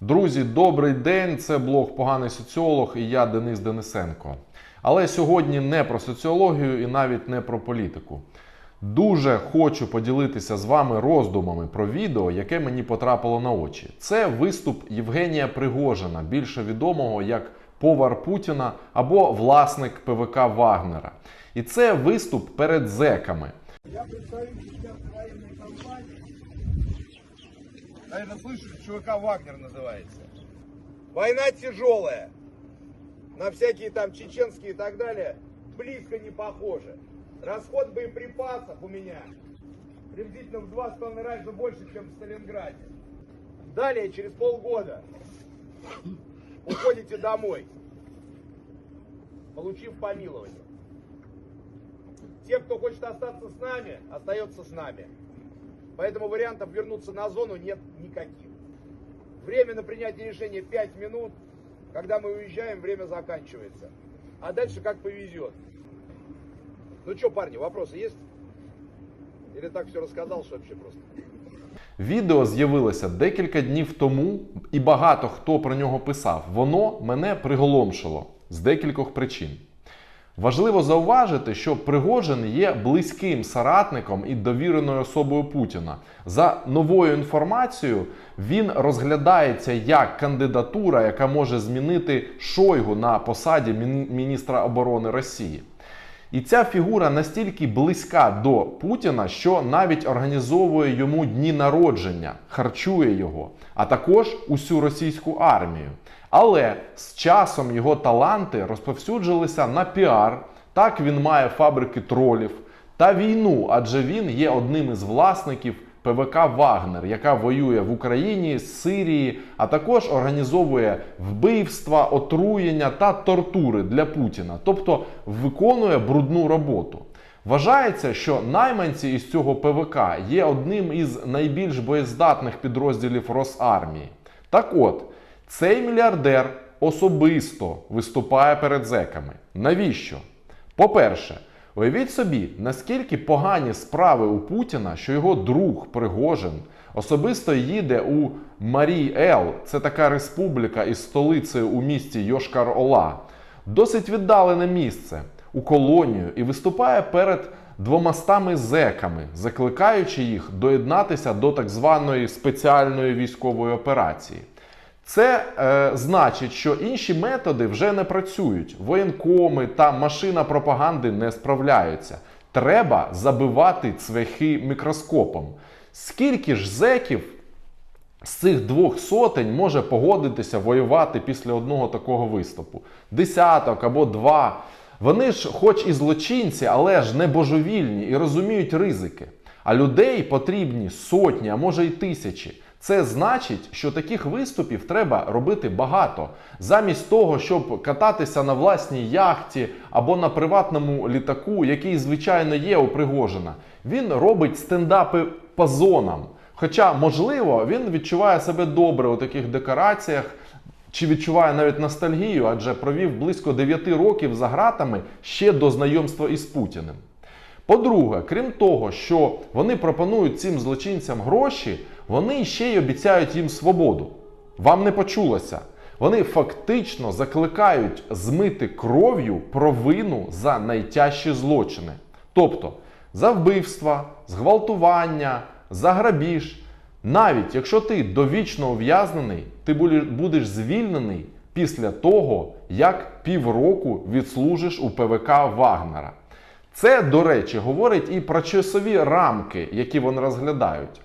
Друзі, добрий день! Це блог Поганий соціолог і я Денис Денисенко. Але сьогодні не про соціологію і навіть не про політику. Дуже хочу поділитися з вами роздумами про відео, яке мені потрапило на очі. Це виступ Євгенія Пригожина, більше відомого як повар Путіна або власник ПВК Вагнера. І це виступ перед зеками. Я сейчас военной компании. Наверное, слышали, ЧВК «Вагнер» называется. Война тяжелая. На всякие там чеченские и так далее близко не похоже. Расход боеприпасов у меня приблизительно в два с половиной раза больше, чем в Сталинграде. Далее, через полгода, уходите домой, получив помилование. Те, кто хочет остаться с нами, остается с нами. Поэтому вариантов вернуться на зону нет никаких. Время на принятие решения 5 минут. Когда мы уезжаем, время заканчивается. А дальше как повезет. Ну что, парни, вопросы есть? Или так все рассказал, что вообще просто? Відео з'явилося декілька днів тому, і багато хто про нього писав. Воно мене приголомшило з декількох причин. Важливо зауважити, що Пригожин є близьким соратником і довіреною особою Путіна. За новою інформацією, він розглядається як кандидатура, яка може змінити Шойгу на посаді міністра оборони Росії. І ця фігура настільки близька до Путіна, що навіть організовує йому дні народження, харчує його, а також усю російську армію. Але з часом його таланти розповсюджилися на піар. Так він має фабрики тролів та війну, адже він є одним із власників ПВК Вагнер, яка воює в Україні, Сирії, а також організовує вбивства, отруєння та тортури для Путіна, тобто виконує брудну роботу. Вважається, що найманці із цього ПВК є одним із найбільш боєздатних підрозділів Росармії. Так от, цей мільярдер особисто виступає перед зеками. Навіщо? По-перше, уявіть собі, наскільки погані справи у Путіна, що його друг Пригожин особисто їде у Марій Ел, це така республіка із столицею у місті Йошкар-Ола, досить віддалене місце у колонію і виступає перед двомастами зеками, закликаючи їх доєднатися до так званої спеціальної військової операції. Це е, значить, що інші методи вже не працюють. Воєнкоми та машина пропаганди не справляються. Треба забивати цвяхи мікроскопом. Скільки ж зеків з цих двох сотень може погодитися воювати після одного такого виступу? Десяток або два. Вони ж, хоч і злочинці, але ж не божевільні і розуміють ризики. А людей потрібні сотні, а може й тисячі. Це значить, що таких виступів треба робити багато. Замість того, щоб кататися на власній яхті або на приватному літаку, який, звичайно, є у Пригожина, він робить стендапи по зонам. Хоча, можливо, він відчуває себе добре у таких декораціях, чи відчуває навіть ностальгію, адже провів близько 9 років за ґратами ще до знайомства із Путіним. По-друге, крім того, що вони пропонують цим злочинцям гроші, вони ще й обіцяють їм свободу. Вам не почулося. Вони фактично закликають змити кров'ю провину за найтяжчі злочини. Тобто за вбивства, зґвалтування, за грабіж. Навіть якщо ти довічно ув'язнений, ти будеш- звільнений після того, як півроку відслужиш у ПВК Вагнера. Це, до речі, говорить і про часові рамки, які вони розглядають.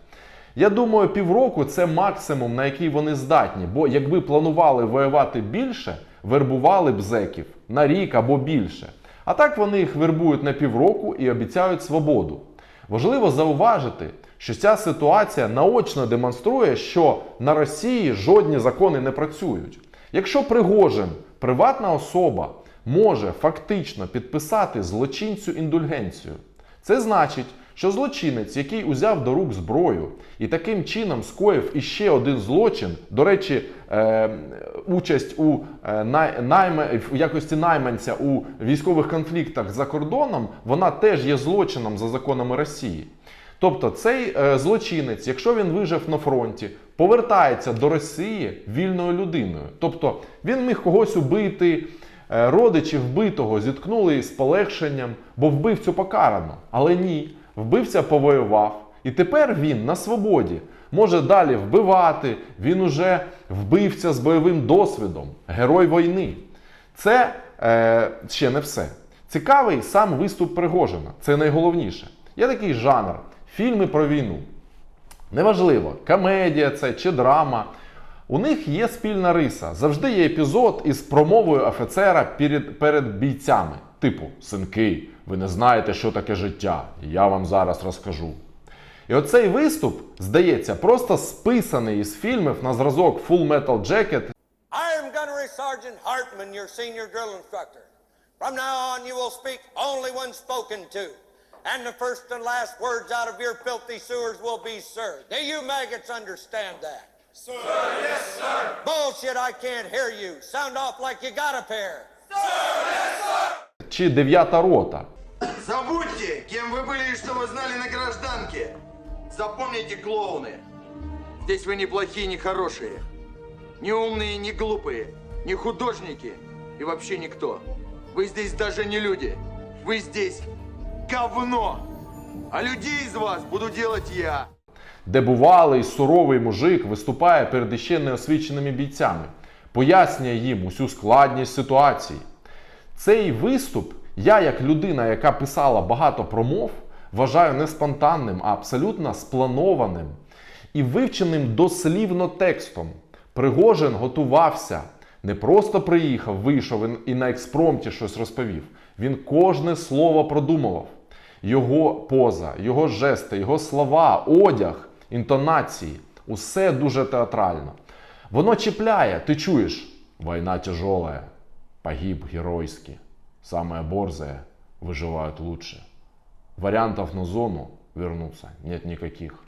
Я думаю, півроку це максимум, на який вони здатні. Бо якби планували воювати більше, вербували б зеків на рік або більше. А так вони їх вербують на півроку і обіцяють свободу. Важливо зауважити, що ця ситуація наочно демонструє, що на Росії жодні закони не працюють. Якщо Пригожин, приватна особа, може фактично підписати злочинцю індульгенцію, це значить, що злочинець, який узяв до рук зброю і таким чином скоїв іще один злочин, до речі, е, участь у е, в якості найманця у військових конфліктах за кордоном, вона теж є злочином за законами Росії. Тобто цей е, злочинець, якщо він вижив на фронті, повертається до Росії вільною людиною. Тобто він міг когось убити, е, родичі вбитого зіткнули з полегшенням, бо вбивцю покарано. Але ні, вбивця повоював. І тепер він на свободі може далі вбивати. Він уже вбивця з бойовим досвідом, герой війни. Це е, ще не все. Цікавий сам виступ Пригожина. Це найголовніше. Є такий жанр фільми про війну. Неважливо, комедія це чи драма. У них є спільна риса. Завжди є епізод із промовою офіцера перед, перед бійцями. Типу, синки, ви не знаєте, що таке життя. Я вам зараз розкажу. І оцей виступ, здається, просто списаний із фільмів на зразок Full Metal Jacket I am Gunnery Sergeant Hartman, your senior drill instructor. From now on, you will speak only when spoken to. And the first and last words out of your filthy sewers will be, sir. Do you maggots understand that? Sir, yes, sir. Bullshit, I can't hear you. Sound off like you got a pair чи Дев'ята рота. Забудьте, кем вы были и что вы знали на гражданке. Запомните, клоуны. Здесь вы не плохие, не хорошие. Не умные, не глупые. Не художники. И вообще никто. Вы здесь даже не люди. Вы здесь говно. А людей из вас буду делать я. де бувалий суровий мужик виступає перед іще неосвіченими бійцями, пояснює їм усю складність ситуації. Цей виступ я, як людина, яка писала багато промов, вважаю не спонтанним, а абсолютно спланованим і вивченим дослівно текстом. Пригожин готувався, не просто приїхав, вийшов і- на експромті щось розповів. Він кожне слово продумував. Його поза, його жести, його слова, одяг, інтонації усе дуже театрально. Воно чіпляє, ти чуєш, війна тяжелая, погиб геройски, самое борзое выживают лучше. Варіантів на зону вернуться нет никаких.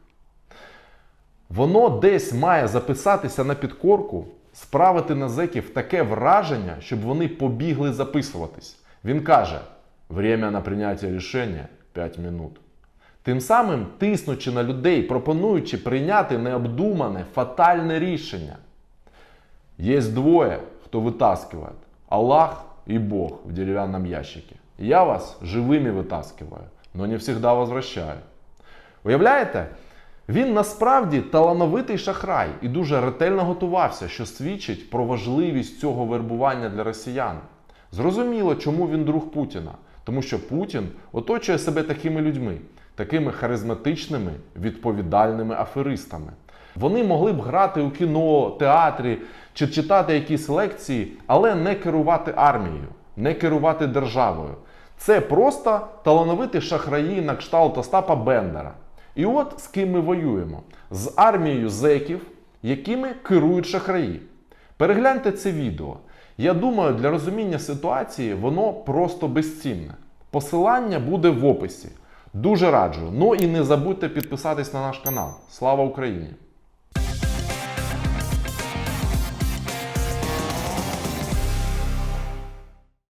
Воно десь має записатися на підкорку, справити на зеків таке враження, щоб вони побігли записуватись. Він каже: время на прийняття рішення 5 минут. Тим самим тиснучи на людей, пропонуючи прийняти необдумане, фатальне рішення. Есть двое, кто вытаскивает. Аллах и Бог в деревянном ящике. Я вас живыми вытаскиваю, но не всегда возвращаю. Уявляєте? Він насправді талановитий шахрай і дуже ретельно готувався, що свідчить про важливість цього вербування для росіян. Зрозуміло, чому він друг Путіна. Тому що Путін оточує себе такими людьми, такими харизматичними, відповідальними аферистами. Вони могли б грати у кіно, театрі чи читати якісь лекції, але не керувати армією, не керувати державою. Це просто талановиті шахраї на кшталт Остапа Бендера. І от з ким ми воюємо: з армією зеків, якими керують шахраї. Перегляньте це відео. Я думаю, для розуміння ситуації воно просто безцінне. Посилання буде в описі. Дуже раджу. Ну і не забудьте підписатись на наш канал. Слава Україні!